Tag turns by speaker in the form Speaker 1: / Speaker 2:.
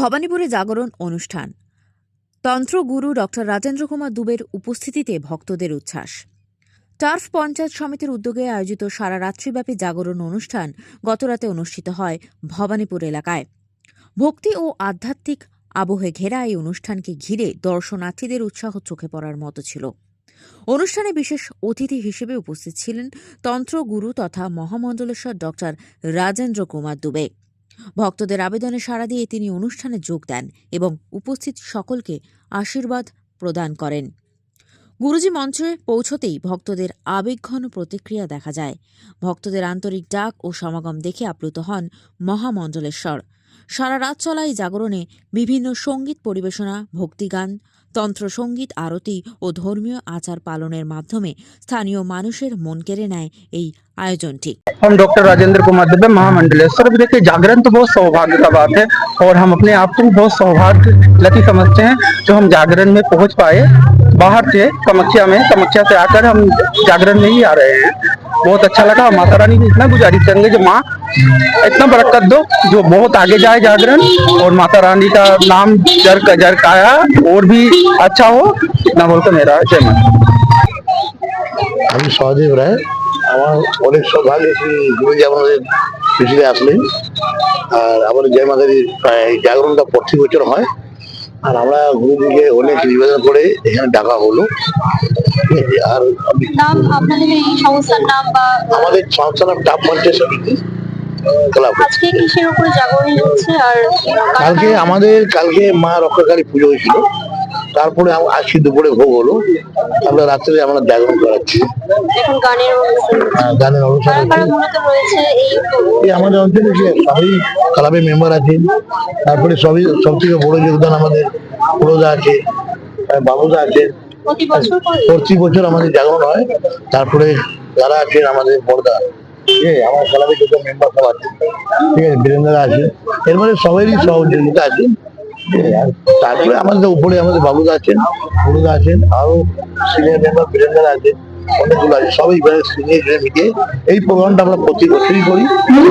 Speaker 1: ভবানীপুরে জাগরণ অনুষ্ঠান তন্ত্রগুরু ডক্টর রাজেন্দ্র কুমার দুবের উপস্থিতিতে ভক্তদের উচ্ছ্বাস টার্ফ পঞ্চায়েত সমিতির উদ্যোগে আয়োজিত সারা রাত্রিব্যাপী জাগরণ অনুষ্ঠান গতরাতে অনুষ্ঠিত হয় ভবানীপুর এলাকায় ভক্তি ও আধ্যাত্মিক আবহে ঘেরা এই অনুষ্ঠানকে ঘিরে দর্শনার্থীদের উৎসাহ চোখে পড়ার মতো ছিল অনুষ্ঠানে বিশেষ অতিথি হিসেবে উপস্থিত ছিলেন তন্ত্রগুরু তথা মহামণ্ডলেশ্বর ডক্টর রাজেন্দ্র কুমার দুবে ভক্তদের আবেদনে সাড়া দিয়ে তিনি অনুষ্ঠানে যোগ দেন এবং উপস্থিত সকলকে আশীর্বাদ প্রদান করেন গুরুজি মঞ্চে পৌঁছতেই ভক্তদের আবেগঘন প্রতিক্রিয়া দেখা যায় ভক্তদের আন্তরিক ডাক ও সমাগম দেখে আপ্লুত হন মহামণ্ডলেশ্বর সারা রাত চলা এই জাগরণে বিভিন্ন সঙ্গীত পরিবেশনা ভক্তিগান তন্ত্রসঙ্গীত আরতি ও ধর্মীয় আচার পালনের মাধ্যমে স্থানীয় মানুষের মন কেড়ে নেয় এই आयोजन
Speaker 2: हम डॉक्टर राजेंद्र कुमार दुबे महामंडलेश्वर अब देखिए जागरण तो बहुत सौभाग्य का बात है और हम अपने आप को बहुत सौभाग्य लकी समझते हैं जो हम जागरण में पहुंच पाए बाहर से कमक्षा में कमक्षा से आकर हम जागरण में ही आ रहे हैं बहुत अच्छा लगा माता रानी की इतना गुजारिश करेंगे जो माँ इतना बरकत दो जो बहुत आगे जाए जागरण और माता रानी का नाम जर जर काया और भी अच्छा हो इतना बोलकर मेरा जय माता
Speaker 3: আমি সহদেব রায় আমার অনেক সৌভাগ্য শ্রী গুরুজি আমাদের পৃথিবীতে আসলেন আর আমাদের জয় মাতারি প্রায় জাগরণটা প্রতি বছর হয় আর আমরা গুরুজিকে অনেক নিবেদন করে এখানে ডাকা হলো আর আমাদের সংস্থার নাম টাপ পঞ্চায়েত সমিতি
Speaker 4: আজকে কিসের উপরে জাগরণ হচ্ছে আর
Speaker 3: কালকে আমাদের কালকে মা রক্ষাকালী পুজো হয়েছিল তারপরে আজকে দুপুরে ভোগ হলো তারপরে রাত্রে আমরা জাগরণ করাচ্ছি গানের অনুষ্ঠান
Speaker 4: হ্যাঁ,
Speaker 3: এই আমাদের অঞ্চলে যে সবই ক্লাবের মেম্বার আছে তারপরে সবই সব থেকে বড় যোগদান আমাদের পুরোদা আছে বাবুদা আছে প্রতি বছর আমাদের জাগরণ হয় তারপরে যারা আছেন আমাদের বড়দা ঠিক আমার ক্লাবের যত মেম্বার সব আছে ঠিক আছে বীরেন্দ্ররা আছে এর মধ্যে সবারই সহযোগিতা আছে তারপরে আমাদের উপরে আমাদের বাবুদা আছেন বড়ুদা আছেন আরও সিনিয়র মেম্বার বীরেন্দ্ররা আছে অনেকগুলো আছে সবাই সিনিয়র মিলিয়ে এই প্রোগ্রামটা আমরা প্রতি বছরই করি